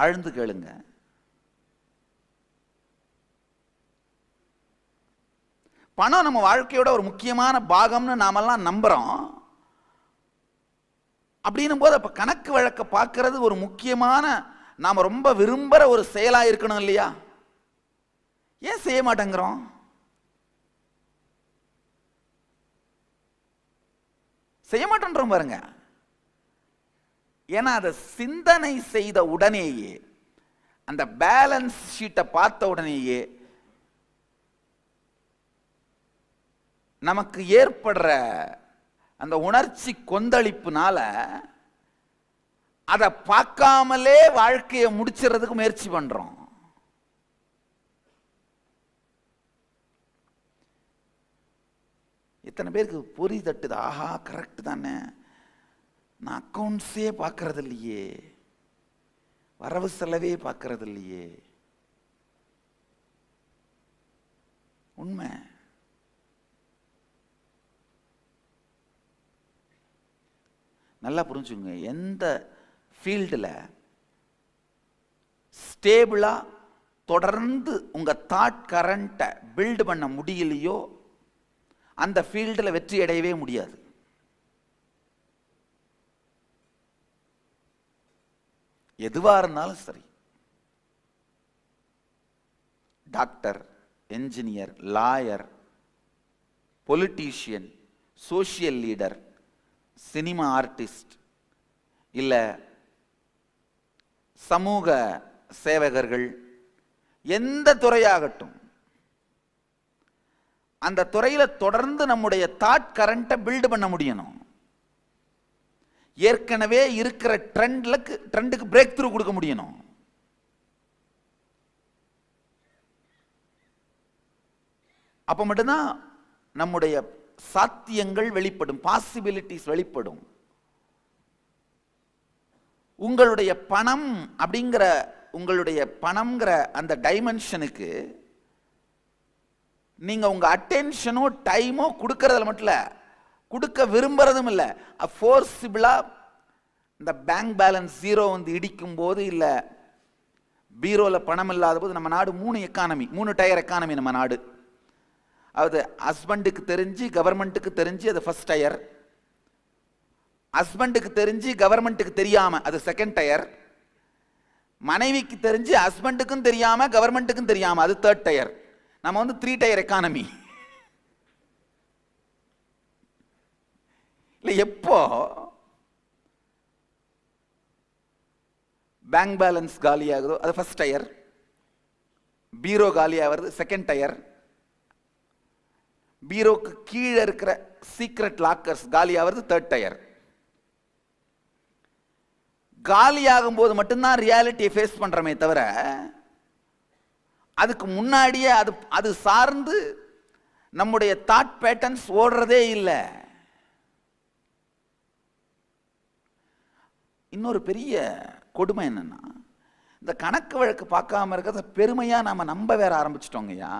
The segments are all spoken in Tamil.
ஆழ்ந்து கேளுங்க. பணம் நம்ம வாழ்க்கையோட ஒரு முக்கியமான பாகம்னு நாமெல்லாம் நம்புறோம். அப்படின்னும் போது அப்போ கணக்கு வழக்கை பார்க்கறது ஒரு முக்கியமான நாம ரொம்ப விரும்புகிற ஒரு செயலாக இருக்கணும் இல்லையா? ஏன் செய்ய மாட்டேங்கிறோம்? செய்ய மாட்டேன்றோம் பாருங்கள் ஏன்னா அதை சிந்தனை செய்த உடனேயே அந்த பேலன்ஸ் ஷீட்டை பார்த்த உடனேயே நமக்கு ஏற்படுற அந்த உணர்ச்சி கொந்தளிப்புனால அதை பார்க்காமலே வாழ்க்கையை முடிச்சிடறதுக்கு முயற்சி பண்றோம். இத்தனை பேருக்கு பொறி தட்டுது? ஆஹா கரெக்ட் தானே. நான் அக்கௌண்ட்ஸே பார்க்கறது இல்லையே வரவு செலவே பார்க்கறது இல்லையே உண்மை. நல்லா புரிஞ்சுங்க எந்த ஃபீல்டில் ஸ்டேபிளாக தொடர்ந்து உங்கள் தாட் கரண்ட்டை பில்டு பண்ண முடியலையோ அந்த ஃபீல்டில் வெற்றி அடையவே முடியாது. எதுவாக இருந்தாலும் சரி. Doctor engineer lawyer politician social leader cinema artist இல்லை சமூக சேவகர்கள் எந்த துறையாகட்டும் அந்த துறையில் தொடர்ந்து நம்முடைய தாட் கரண்ட்டை பில்டு பண்ண முடியணும். ஏற்கனவே இருக்கிற ட்ரெண்டில் ட்ரெண்டுக்கு பிரேக் த்ரூ கொடுக்க முடியணும். அப்போ மட்டும்தான் நம்முடைய சாத்தியங்கள் வெளிப்படும் பாசிபிலிட்டிஸ் வெளிப்படும். உங்களுடைய பணம் அப்படிங்கிற உங்களுடைய பணம்ங்கிற அந்த டைமென்ஷனுக்கு நீங்கள் உங்கள் அட்டென்ஷனோ டைமோ கொடுக்கறதில் மட்டும் இல்லை கொடுக்க விரும்புறதும் இல்லை ஃபோர்ஸிபிளாக இந்த பேங்க் பேலன்ஸ் ஜீரோ வந்து இடிக்கும் போது இல்லை பீரோவில் பணம் இல்லாத போது நம்ம நாடு மூணு எக்கானமி மூணு டயர் எக்கானமி நம்ம நாடு. அது ஹஸ்பண்டுக்கு தெரிஞ்சு கவர்மெண்ட்டுக்கு தெரிஞ்சு அது ஃபர்ஸ்ட் டயர் ஹஸ்பண்டுக்கு தெரிஞ்சு கவர்மெண்ட்டுக்கு தெரியாமல் அது செகண்ட் டயர் மனைவிக்கு தெரிஞ்சு ஹஸ்பண்டுக்கும் தெரியாமல் கவர்மெண்ட்டுக்கும் தெரியாமல் அது தேர்ட் டயர் நம்ம வந்து த்ரீ டயர் எக்கானமி இல்லை எப்போ? பேங்க் பேலன்ஸ் காலியாகுதோ அது ஃபர்ஸ்ட் டயர் பீரோ காலி ஆகிறது செகண்ட் டயர் பீரோக்கு கீழே இருக்கிற சீக்ரெட் லாக்கர்ஸ் காலி ஆகிறது தேர்ட் டயர் காலி ஆகும்போது மட்டும்தான் ரியாலிட்டியை ஃபேஸ் பண்ணுறமே தவிர அதுக்கு முன்னாடியே அது அது சார்ந்து நம்முடைய தாட் பேட்டர்ன்ஸ் ஓடுறதே இல்லை. இன்னொரு பெரிய கொடுமை என்னன்னா இந்த கணக்கு வழக்கு பார்க்காம இருக்கிறத பெருமையா நாம நம்ப வேற ஆரம்பிச்சிட்டோங்கய்யா.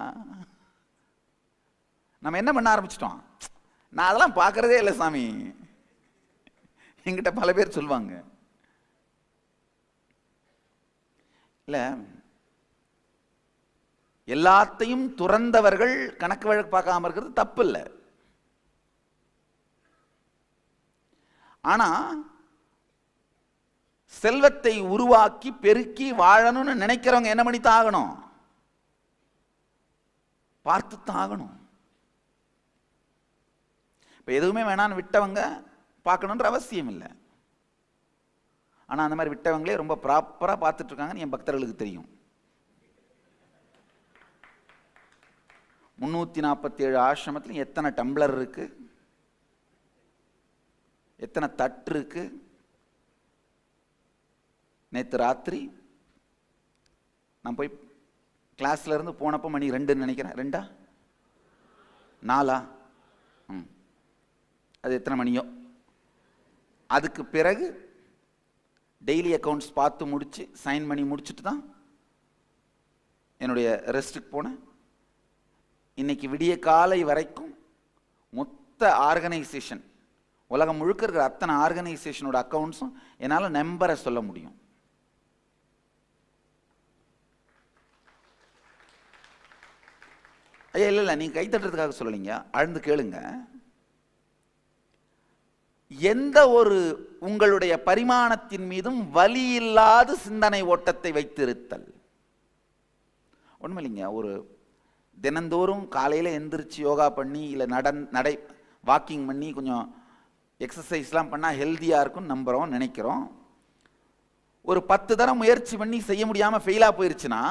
நம்ம என்ன பண்ண ஆரம்பிச்சிட்டோம்? நான் அதெல்லாம் பார்க்குறதே இல்லை சாமி. என்கிட்ட பல பேர் சொல்லுவாங்க. இல்லை எல்லாத்தையும் துறந்தவர்கள் கணக்கு வழக்கு பார்க்காம இருக்கிறது தப்பு இல்லை. ஆனா செல்வத்தை உருவாக்கி பெருக்கி வாழணும்னு நினைக்கிறவங்க என்ன பண்ணி ஆகணும்? பார்த்து தான் ஆகணும். இப்போ எதுவுமே வேணான்னு விட்டவங்க பார்க்கணுன்ற அவசியம் இல்லை. ஆனால் அந்த மாதிரி விட்டவங்களே ரொம்ப ப்ராப்பராக பார்த்துட்டு இருக்காங்கன்னு என் பக்தர்களுக்கு தெரியும். முந்நூற்றி நாற்பத்தி ஏழு ஆசிரமத்தில் எத்தனை டம்ளர் இருக்கு? எத்தனை தட்டு இருக்குது நேற்று ராத்திரி நான் போய் கிளாஸ்ல இருந்து போனப்போ மணி ரெண்டுன்னு நினைக்கிறேன். ரெண்டா? நாலா? ம். அது எத்தனை மணியோ? அதுக்கு பிறகு டெய்லி அக்கௌண்ட்ஸ் பார்த்து முடித்து சைன் பண்ணி முடிச்சுட்டு தான் என்னுடைய ரெஸ்ட்டுக்கு போனேன். இன்றைக்கி விடிய காலை வரைக்கும் மொத்த ஆர்கனைசேஷன் உலகம் முழுக்க இருக்கிற அத்தனை ஆர்கனைசேஷனோட அக்கௌண்ட்ஸும் என்னால் நம்பரை சொல்ல முடியும். ஐயா இல்லை இல்லை நீங்கள் கை தட்டுறதுக்காக சொல்லலைங்க. ஆழ்ந்து கேளுங்க. எந்த ஒரு உங்களுடைய பரிமாணத்தின் மீதும் வலி இல்லாத சிந்தனை ஓட்டத்தை வைத்திருத்தல். உண்மையில்லைங்க ஒரு தினந்தோறும் காலையில் எந்திரிச்சு யோகா பண்ணி இல்லை நடந் நடை வாக்கிங் பண்ணி கொஞ்சம் எக்ஸசைஸ்லாம் பண்ணால் ஹெல்த்தியாக இருக்கும்னு நம்புகிறோம் நினைக்கிறோம். ஒரு பத்து தரம் முயற்சி பண்ணி செய்ய முடியாமல் ஃபெயிலாக போயிருச்சுன்னா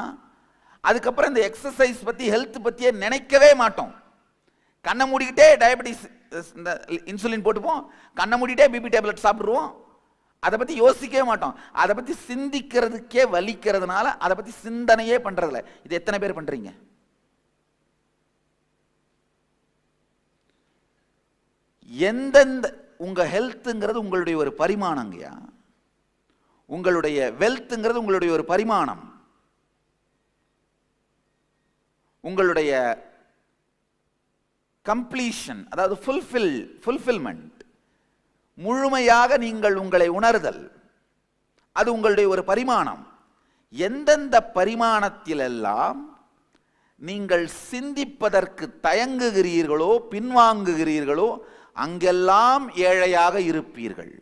அதுக்கப்புறம் இந்த எக்ஸசைஸ் பற்றி ஹெல்த் பற்றியே நினைக்கவே மாட்டோம். கண்ணை மூடிக்கிட்டே டயபெட்டிஸ் இந்த இன்சுலின் போட்டுப்போம். கண்ணை மூடிட்டே பிபி டேப்லெட் சாப்பிட்ருவோம் அதை பற்றி யோசிக்கவே மாட்டோம். அதை பற்றி சிந்திக்கிறதுக்கே வலிக்கிறதுனால அதை பற்றி சிந்தனையே பண்ணுறதில்ல இது எத்தனை பேர் பண்ணுறீங்க எந்தெந்த உங்கள் ஹெல்த்துங்கிறது உங்களுடைய ஒரு பரிமாணங்கய்யா. உங்களுடைய வெல்த்துங்கிறது உங்களுடைய ஒரு பரிமாணம். உங்களுடைய கம்ப்ளீஷன் அதாவது ஃபுல்ஃபில் ஃபுல்ஃபில்மெண்ட் முழுமையாக நீங்கள் உங்களை உணர்தல். அது உங்களுடைய ஒரு பரிமாணம். எந்தெந்த பரிமாணத்திலெல்லாம் நீங்கள் சிந்திப்பதற்கு தயங்குகிறீர்களோ பின்வாங்குகிறீர்களோ அங்கெல்லாம் ஏழையாக இருப்பீர்கள்.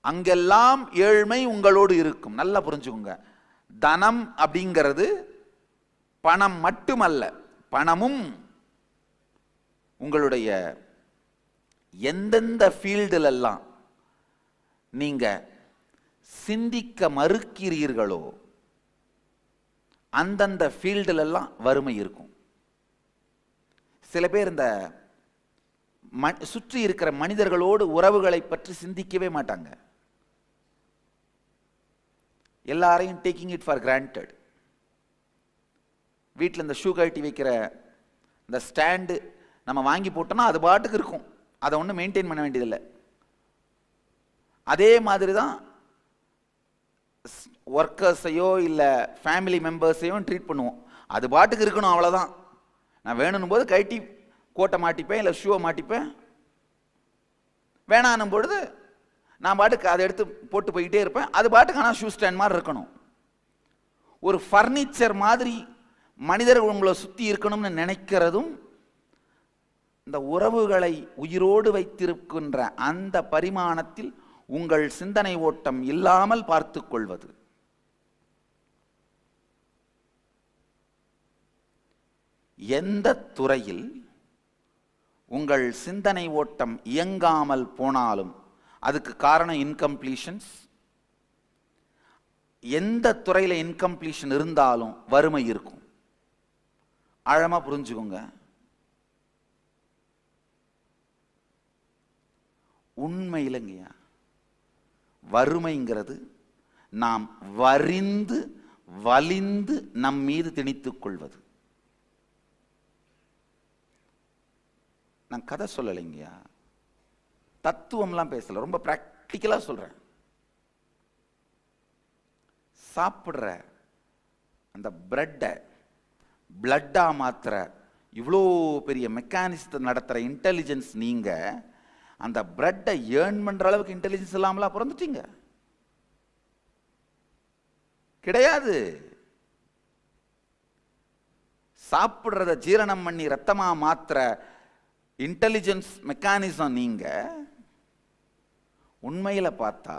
அங்கெல்லாம் ஏழ்மை உங்களோடு இருக்கும். நல்லா புரிஞ்சுக்கோங்க. தனம் அப்படிங்கிறது பணம் மட்டுமல்ல பணமும் உங்களுடைய எந்தெந்த ஃபீல்டிலெல்லாம் நீங்கள் சிந்திக்க மறுக்கிறீர்களோ அந்தந்த ஃபீல்டிலெல்லாம் வறுமை இருக்கும். சில பேர் இந்த ம சுற்றி இருக்கிற மனிதர்களோடு உறவுகளை பற்றி சிந்திக்கவே மாட்டாங்க. எல்லாரையும் டேக்கிங் இட் ஃபார் கிராண்டட் வீட்டில் இந்த ஷூ கழட்டி வைக்கிற இந்த ஸ்டாண்டு நம்ம வாங்கி போட்டோம்னா அது பாட்டுக்கு இருக்கும். அதை ஒன்றும் மெயின்டைன் பண்ண வேண்டியதில்லை. அதே மாதிரி தான் ஒர்க்கர்ஸையோ இல்லை ஃபேமிலி மெம்பர்ஸையோ ட்ரீட் பண்ணுவோம். அது பாட்டுக்கு இருக்கணும் அவ்வளோதான் நான் வேணும்னும் போது கழட்டி கோட்டை மாட்டிப்பேன் இல்லை ஷூவை மாட்டிப்பேன். வேணான்னும் பொழுது நான் பாட்டுக்கு அதை எடுத்து போட்டு போய்கிட்டே இருப்பேன். அது பாட்டுக்கு ஆனால் ஷூ ஸ்டாண்ட் மாதிரி இருக்கணும். ஒரு ஃபர்னிச்சர் மாதிரி மனிதர்கள் உங்களை சுற்றி இருக்கணும்னு நினைக்கிறதும் இந்த உறவுகளை உயிரோடு வைத்திருக்கின்ற அந்த பரிமாணத்தில் உங்கள் சிந்தனை ஓட்டம் இல்லாமல் பார்த்து கொள்வது. எந்த துறையில் உங்கள் சிந்தனை ஓட்டம் இயங்காமல் போனாலும் அதுக்கு காரணம் இன்கம்ப்ளீஷன்ஸ் எந்த துறையில் இன்கம்ப்ளீஷன் இருந்தாலும் வறுமை இருக்கும். ஆழமா புரிஞ்சுக்கோங்க. உண்மை இல்லைங்கய்யா. வறுமைங்கிறது நாம் வரிந்து வலிந்து நம் மீது திணித்துக் கொள்வது. நான் கதை சொல்லலைங்கய்யா. தத்துவம்லாம் பேசல. ரொம்ப ப்ராக்டிக்கலாக சொல்றேன். சாப்பிட்ற அந்த பிரெட்டை பிளட்டாக மாத்திர இவ்வளோ பெரிய மெக்கானிசத்தை நடத்துகிற இன்டெலிஜென்ஸ் நீங்கள் அந்த பிரெட்டை ஏர்ன் பண்ணுற அளவுக்கு இன்டெலிஜென்ஸ் இல்லாமலாம் பிறந்துட்டீங்க. கிடையாது. சாப்பிட்றத ஜீரணம் பண்ணி ரத்தமாக மாத்திர இன்டெலிஜென்ஸ் மெக்கானிசம் நீங்கள் உண்மையில் பார்த்தா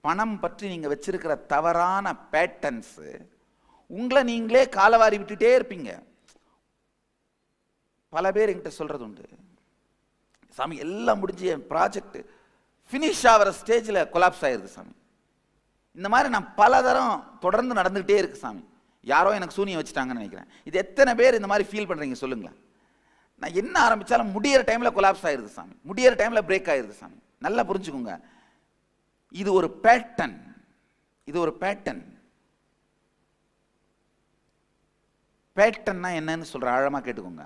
பணம் பற்றி நீங்கள் வச்சிருக்கிற தவறான பேட்டன்ஸு உங்களை நீங்களே காலவாரி விட்டுட்டே இருப்பீங்க. பல பேர் என்கிட்ட சொல்றது உண்டு. சாமி எல்லாம் முடிஞ்சு என் ப்ராஜெக்ட் ஃபினிஷ் ஆகிற ஸ்டேஜில் கொலாப்ஸ் ஆயிருது சாமி. இந்த மாதிரி நான் பல தரம் தொடர்ந்து நடந்துகிட்டே இருக்கு சாமி. யாரோ எனக்கு சூனியம் வச்சுட்டாங்கன்னு நினைக்கிறேன். இது எத்தனை பேர் இந்த மாதிரி ஃபீல் பண்ணுறீங்க சொல்லுங்களேன். நான் என்ன ஆரம்பித்தாலும் முடியிற டைமில் கொலாப்ஸ் ஆயிருது சாமி. முடியிற டைமில் பிரேக் ஆயிருது சாமி. நல்லா புரிஞ்சுக்கோங்க. இது ஒரு பேட்டன் இது ஒரு பேட்டன் பேட்டன்னா என்னன்னு சொல்கிற ஆழமாக கேட்டுக்கோங்க.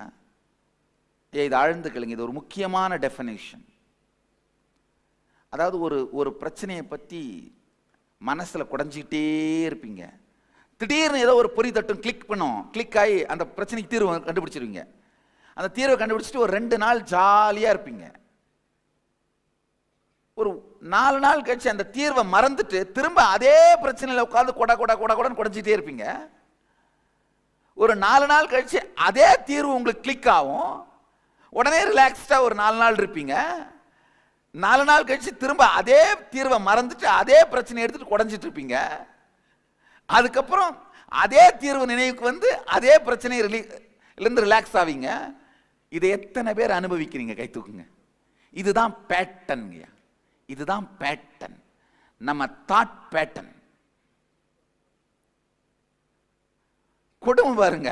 ஏ இது ஆழ்ந்து கேளுங்க. இது ஒரு முக்கியமான டெஃபனேஷன் அதாவது ஒரு ஒரு பிரச்சனையை பற்றி மனசில் குடஞ்சிக்கிட்டே இருப்பீங்க. திடீர்னு ஏதோ ஒரு பொறி தட்டும் கிளிக் பண்ணும். கிளிக் ஆகி அந்த பிரச்சனைக்கு தீர்வு கண்டுபிடிச்சிருவீங்க. அந்த தீர்வை கண்டுபிடிச்சிட்டு ஒரு ரெண்டு நாள் ஜாலியாக இருப்பீங்க. ஒரு நாலு நாள் கழிச்சு அந்த தீர்வை மறந்துட்டு திரும்ப அதே பிரச்சனையில் உட்காந்து கொட கொட கொட கொடன்னு குடஞ்சிட்டே இருப்பீங்க. ஒரு நாலு நாள் கழிச்சு அதே தீர்வு உங்களுக்கு கிளிக் ஆகும். உடனே ரிலாக்ஸ்டாக ஒரு நாலு நாள் இருப்பீங்க. நாலு நாள் கழிச்சு திரும்ப அதே தீர்வை மறந்துட்டு அதே பிரச்சனை எடுத்துட்டு குடஞ்சிட்டு இருப்பீங்க. அதுக்கப்புறம் அதே தீர்வு நினைவுக்கு வந்து அதே பிரச்சனை இருந்து ரிலாக்ஸ் ஆவீங்க. இதை எத்தனை பேர் அனுபவிக்கிறீங்க? கை தூக்குங்க. இதுதான் பேட்டன்ங்கய்யா இதுதான் பேட்டன் நம்ம தாட் பேட்டன் கொடுமை பாருங்க.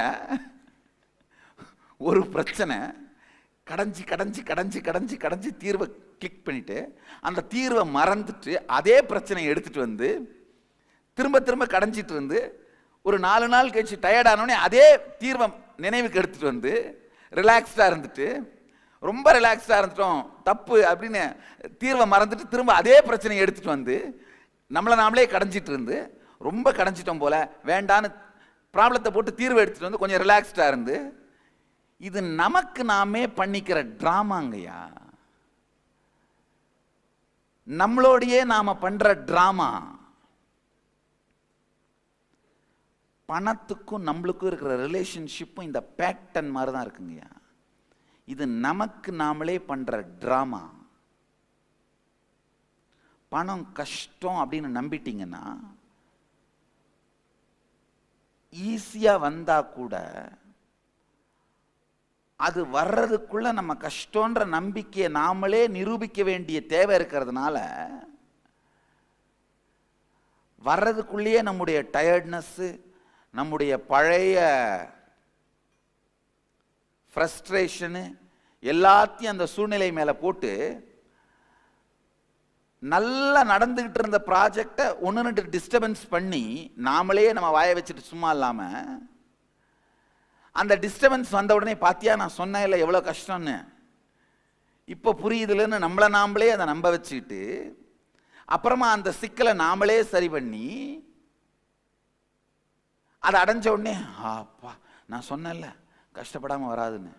ஒரு பிரச்சனை கடைஞ்சி கடைஞ்சி கடைஞ்சி கடைஞ்சி கடைஞ்சி தீர்வை கிளிக் பண்ணிட்டு அந்த தீர்வை மறந்துட்டு அதே பிரச்சனையை எடுத்துட்டு வந்து திரும்ப திரும்ப கடைஞ்சிட்டு வந்து ஒரு நாலு நாள் கழிச்சு டயர்டானோடனே அதே தீர்வை நினைவுக்கு எடுத்துட்டு வந்து ரிலாக்ஸ்டாக இருந்துட்டு ரொம்ப ரிலாக்ஸ்டாக இருந்துட்டோம் தப்பு அப்படின்னு தீர்வை மறந்துட்டு திரும்ப அதே பிரச்சனையை எடுத்துட்டு வந்து நம்மளை நாமளே கடைஞ்சிட்டு இருந்து ரொம்ப கடைஞ்சிட்டோம் போல வேண்டான்னு ப்ராப்ளத்தை போட்டு தீர்வு எடுத்துட்டு வந்து கொஞ்சம் ரிலாக்ஸ்டாக இருந்து இது நமக்கு நாமே பண்ணிக்கிற ட்ராமாங்கய்யா நம்மளோடையே நாம பண்ணுற ட்ராமா பணத்துக்கும் நம்மளுக்கும் இருக்கிற ரிலேஷன்ஷிப்பும் இந்த பேட்டன் மாதிரி தான் இருக்குங்கய்யா. இது நமக்கு நாமளே பண்ணுற ட்ராமா பணம் கஷ்டம் அப்படின்னு நம்பிட்டீங்கன்னா ஈஸியாக வந்தால் கூட அது வர்றதுக்குள்ள நம்ம கஷ்டன்ற நம்பிக்கையை நாமளே நிரூபிக்க வேண்டிய தேவை இருக்கிறதுனால வர்றதுக்குள்ளேயே நம்முடைய டயர்ட்னஸ்ஸு நம்முடைய பழைய ஃப்ரஸ்ட்ரேஷனு எல்லாத்தையும் அந்த சூழ்நிலை மேலே போட்டு நல்லா நடந்துகிட்டு இருந்த ப்ராஜெக்டை ஒன்று ரெண்டு டிஸ்டர்பன்ஸ் பண்ணி நாமளே நம்ம வாய வச்சுட்டு சும்மா இல்லாமல் அந்த டிஸ்டர்பன்ஸ் வந்த உடனே பார்த்தியா நான் சொன்னேன் இல்லை எவ்வளோ கஷ்டம்னு. இப்போ புரியுதுலன்னு நம்மளை நாமளே அதை நம்ப வச்சுக்கிட்டு அப்புறமா அந்த சிக்கலை நாமளே சரி பண்ணி அதை அடைஞ்ச உடனே அப்பா நான் சொன்னேன்ல கஷ்டப்படாமல் வராதுன்னு.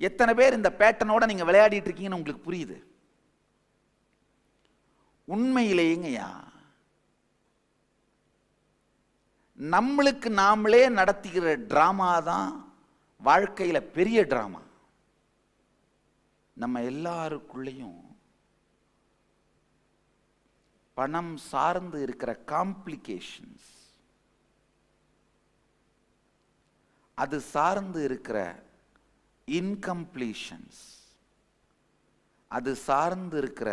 எத்தனை பேர் இந்த பேட்டனோட நீங்க விளையாடிட்டு இருக்கீங்கன்னு உங்களுக்கு புரியுது? உண்மையிலேங்கய்யா நம்மளுக்கு நாமளே நடத்துகிற டிராமா தான் வாழ்க்கையில பெரிய டிராமா நம்ம எல்லாருக்குள்ளேயும் பணம் சார்ந்து இருக்கிற காம்ப்ளிகேஷன்ஸ் அது சார்ந்து இருக்கிற இன்கம்ப்ளீஷன்ஸ் அது சார்ந்து இருக்கிற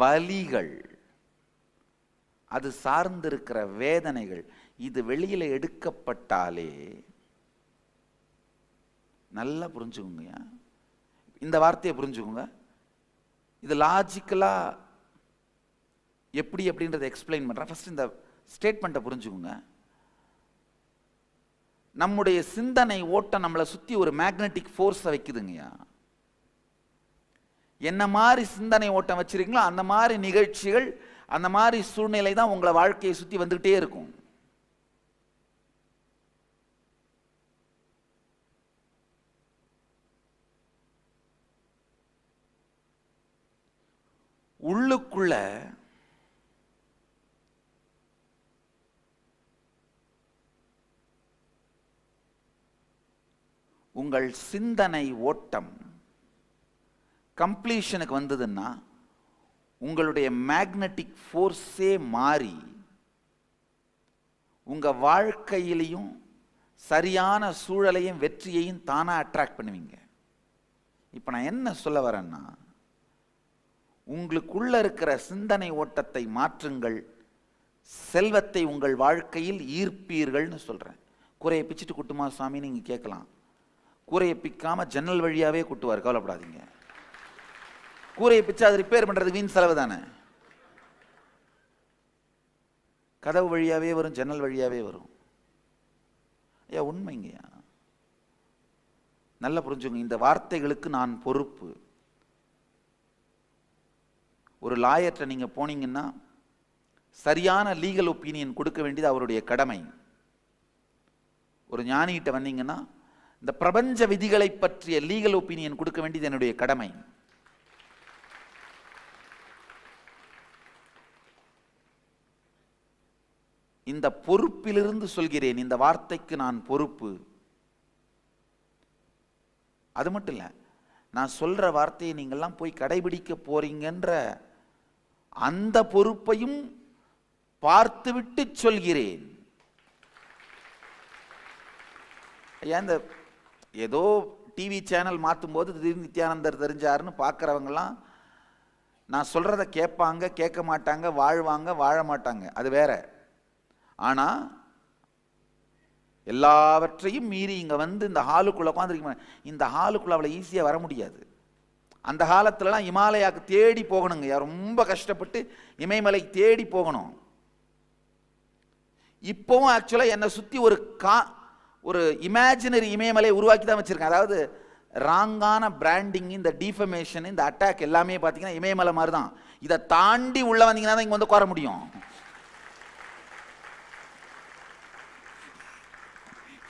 வலிகள். அது சார்ந்து இருக்கிற வேதனைகள். இது வெளியில் எடுக்கப்பட்டாலே நல்லா புரிஞ்சுக்கோங்க இந்த வார்த்தையை புரிஞ்சுக்கோங்க. இது லாஜிக்கலாக எப்படி அப்படின்றத எக்ஸ்பிளைன் பண்ணுறேன் ஃபர்ஸ்ட் இந்த ஸ்டேட்மெண்ட்டை புரிஞ்சுக்கோங்க. நம்முடைய சிந்தனை ஓட்டம் நம்மளை சுற்றி ஒரு மேக்னெட்டிக் ஃபோர்ஸை வைக்குதுங்கய்யா. என்ன மாதிரி சிந்தனை ஓட்டம் வச்சிருக்கீங்களோ அந்த மாதிரி நிகழ்ச்சிகள் அந்த மாதிரி சூழ்நிலை தான் உங்களை வாழ்க்கையை சுற்றி வந்துகிட்டே இருக்கும். உள்ளுக்குள்ள உங்கள் சிந்தனை ஓட்டம் கம்ப்ளீஷனுக்கு வந்ததுன்னா உங்களுடைய மேக்னெட்டிக் ஃபோர்ஸே மாறி உங்கள் வாழ்க்கையிலையும் சரியான சூழலையும் வெற்றியையும் தானாக அட்ராக்ட் பண்ணுவீங்க. இப்போ நான் என்ன சொல்ல வரேன்னா உங்களுக்குள்ள இருக்கிற சிந்தனை ஓட்டத்தை மாற்றுங்கள் செல்வத்தை உங்கள் வாழ்க்கையில் ஈர்ப்பீர்கள்னு சொல்கிறேன் குறையை பிச்சுட்டு குட்டுமா சுவாமி நீங்கள் கேட்கலாம். கூரையை பிக்காமல் ஜன்னல் வழியாகவே கூட்டுவார். கவலைப்படாதீங்க. கூரையை பிச்சு அதை ரிப்பேர் பண்ணுறது வீண் செலவு தானே. கதவு வழியாகவே வரும் ஜன்னல் வழியாகவே வரும். ஐயா உண்மைங்கய்யா. நல்லா புரிஞ்சுங்க இந்த வார்த்தைகளுக்கு நான் பொறுப்பு. ஒரு லாயர்கிட்ட நீங்கள் போனீங்கன்னா சரியான லீகல் ஒப்பீனியன் கொடுக்க வேண்டியது அவருடைய கடமை. ஒரு ஞானிகிட்ட வந்தீங்கன்னா இந்த பிரபஞ்ச விதிகளை பற்றிய லீகல் ஒப்பீனியன் கொடுக்க வேண்டியது என்னுடைய கடமை. இந்த பொறுப்பிலிருந்து சொல்கிறேன். இந்த வார்த்தைக்கு நான் பொறுப்பு. அது மட்டும் இல்லை நான் சொல்ற வார்த்தையை நீங்கள்லாம் போய் கடைபிடிக்க போறீங்கன்ற அந்த பொறுப்பையும் பார்த்துவிட்டு சொல்கிறேன். ஐயா இந்த ஏதோ டிவி சேனல் மாற்றும் போது திடீர்னு நித்யானந்தர் தெரிஞ்சாருன்னு பார்க்குறவங்கலாம் நான் சொல்கிறத கேட்பாங்க கேட்க மாட்டாங்க வாழ்வாங்க வாழ மாட்டாங்க. அது வேற. ஆனால் எல்லாவற்றையும் மீறி இங்கே வந்து இந்த ஹாலுக்குள்ளே உட்காந்துருக்க இந்த ஹாலுக்குள்ளே அவ்வளோ ஈஸியாக வர முடியாது. அந்த காலத்துலலாம் இமாலயாவுக்கு தேடி போகணுங்க. ரொம்ப கஷ்டப்பட்டு இமயமலை தேடி போகணும். இப்போவும் ஆக்சுவலாக என்னை சுற்றி ஒரு கா ஒரு இமேஜினரி இமயமலையை உருவாக்கி தான் வச்சுருக்கேன். அதாவது ராங்கான பிராண்டிங் இந்த டிஃபமேஷன் இந்த அட்டாக் எல்லாமே பார்த்தீங்கன்னா இமயமலை மாதிரி தான் இதை தாண்டி உள்ள வந்தீங்கன்னா தான் இங்கே வந்து உட்கார முடியும்.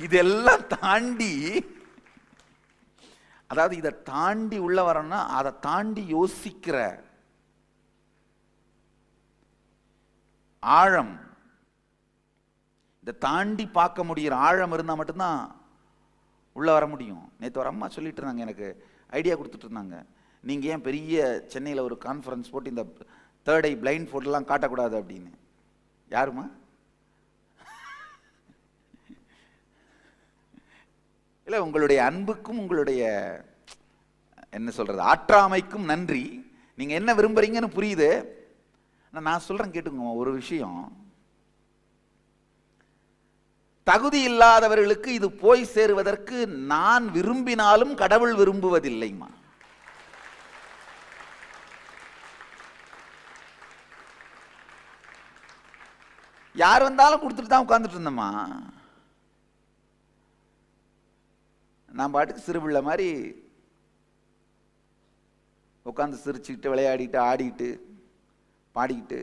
இதெல்லாம் தாண்டி அதாவது இதை தாண்டி உள்ள வரணும்னா அதை தாண்டி யோசிக்கிற ஆழம் இதை தாண்டி பார்க்க முடிகிற ஆழம் இருந்தால் மட்டும்தான் உள்ளே வர முடியும். நேற்று ஒரு அம்மா சொல்லிட்டு இருந்தாங்க எனக்கு ஐடியா கொடுத்துட்டு இருந்தாங்க. நீங்கள் ஏன் பெரிய சென்னையில் ஒரு கான்ஃபரன்ஸ் போட்டு இந்த தேர்ட் ஐ பிளைண்ட் ஃபோட்டோலாம் காட்டக்கூடாது அப்படின்னு. யாருமா இல்லை உங்களுடைய அன்புக்கும் உங்களுடைய என்ன சொல்கிறது ஆற்றாமைக்கும் நன்றி. நீங்கள் என்ன விரும்புகிறீங்கன்னு புரியுது. ஆனால் நான் சொல்கிறேன் கேட்டுக்கோங்க ஒரு விஷயம். தகுதி இல்லாதவர்களுக்கு இது போய் சேருவதற்கு நான் விரும்பினாலும் கடவுள் விரும்புவதில்லைமா யார் வந்தாலும் கொடுத்துட்டு தான் உட்காந்துட்டு இருந்தம்மா. நான் பாட்டுக்கு சிறுபிள்ளை மாதிரி உட்காந்து சிரிச்சுக்கிட்டு விளையாடிட்டு ஆடிட்டு பாடிக்கிட்டு.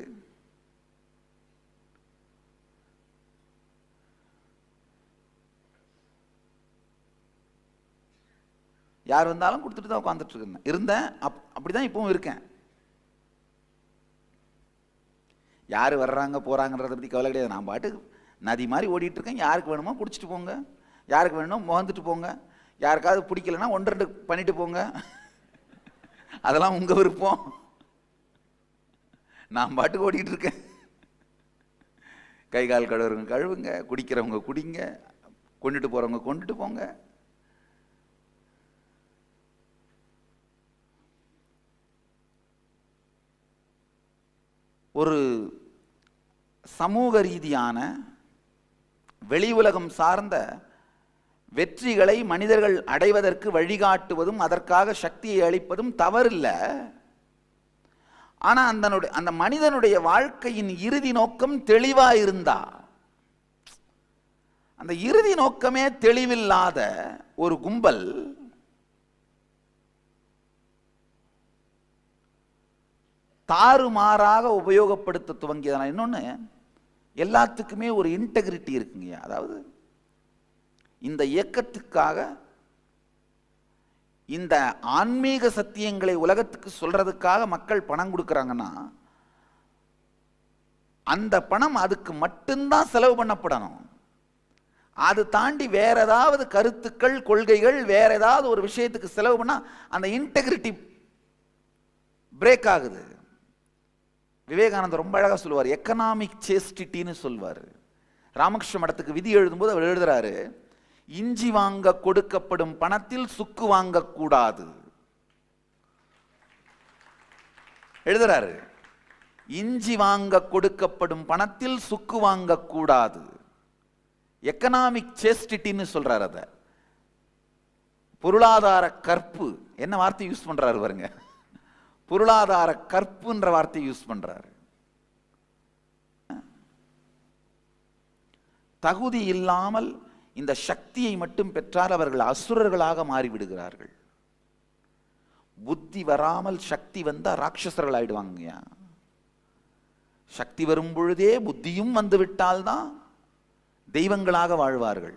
யார் வந்தாலும் கொடுத்துட்டு தான் உட்காந்துட்டு இருந்தேன். அப் அப்படி தான் இப்பவும் இருக்கேன். யார் வர்றாங்க போகிறாங்கன்றத பற்றி கவலை கிடையாது. நான் பாட்டுக்கு நதி மாதிரி ஓடிட்டு இருக்கேன் யாருக்கு வேணுமோ குடிச்சிட்டு போங்க. யாருக்கு வேணுமோ முகந்துட்டு போங்க. யாருக்காவது பிடிக்கலன்னா ஒன்று ரெண்டு பண்ணிட்டு போங்க. அதெல்லாம் உங்கள் விருப்பம். நான் பாட்டுக்கு ஓடிட்டு இருக்கேன் கை கால் கழுவுறவங்க கழுவுங்க குடிக்கிறவங்க குடிங்க கொண்டுட்டு போகிறவங்க கொண்டுட்டு போங்க. ஒரு சமூக ரீதியான வெளி உலகம் சார்ந்த வெற்றிகளை மனிதர்கள் அடைவதற்கு வழிகாட்டுவதும் அதற்காக சக்தியை அளிப்பதும் தவறில்லை. ஆனால் அந்த அந்த மனிதனுடைய வாழ்க்கையின் இறுதி நோக்கம் தெளிவாக இருந்தா அந்த இறுதி நோக்கமே தெளிவில்லாத ஒரு கும்பல் தாறுமாறாக உபயோகப்படுத்த துவங்கியதனால் இன்னொன்று எல்லாத்துக்குமே ஒரு இன்டெகிரிட்டி இருக்குங்க. அதாவது இந்த இயக்கத்துக்காக இந்த ஆன்மீக சத்தியங்களை உலகத்துக்கு சொல்றதுக்காக மக்கள் பணம் கொடுக்குறாங்கன்னா அந்த பணம் அதுக்கு மட்டும்தான் செலவு பண்ணப்படணும். அது தாண்டி வேற ஏதாவது கருத்துக்கள் கொள்கைகள் வேற ஏதாவது ஒரு விஷயத்துக்கு செலவு பண்ணால் அந்த இன்டெகிரிட்டி பிரேக் ஆகுது. விவேகானந்தர் ரொம்ப அழகாக சொல்லுவார் எக்கனாமிக் சேஸ்டிட்டின்னு சொல்வார் ராமகிருஷ்ண மடத்துக்கு விதி எழுதும்போது அவர் எழுதுறாரு இஞ்சி வாங்க கொடுக்கப்படும் பணத்தில் சுக்கு வாங்கக்கூடாது எழுதுறாரு இஞ்சி வாங்க கொடுக்கப்படும் பணத்தில் சுக்கு வாங்கக்கூடாது எக்கனாமிக் சேஸ்டிட்டின்னு சொல்றார் அதை. பொருளாதார கற்பு என்ன வார்த்தை யூஸ் பண்றாரு பாருங்க. பொருளாதார கற்புன்ற வார்த்தை யூஸ் பண்றாரு. தகுதி இல்லாமல் இந்த சக்தியை மட்டும் பெற்றால் அவர்கள் அசுரர்களாக மாறிவிடுகிறார்கள். புத்தி வராமல் சக்தி வந்தா ராட்சசர்கள் ஆயிடுவாங்க சக்தி வரும் பொழுதே புத்தியும் வந்துவிட்டால்தான் தெய்வங்களாக வாழ்வார்கள்.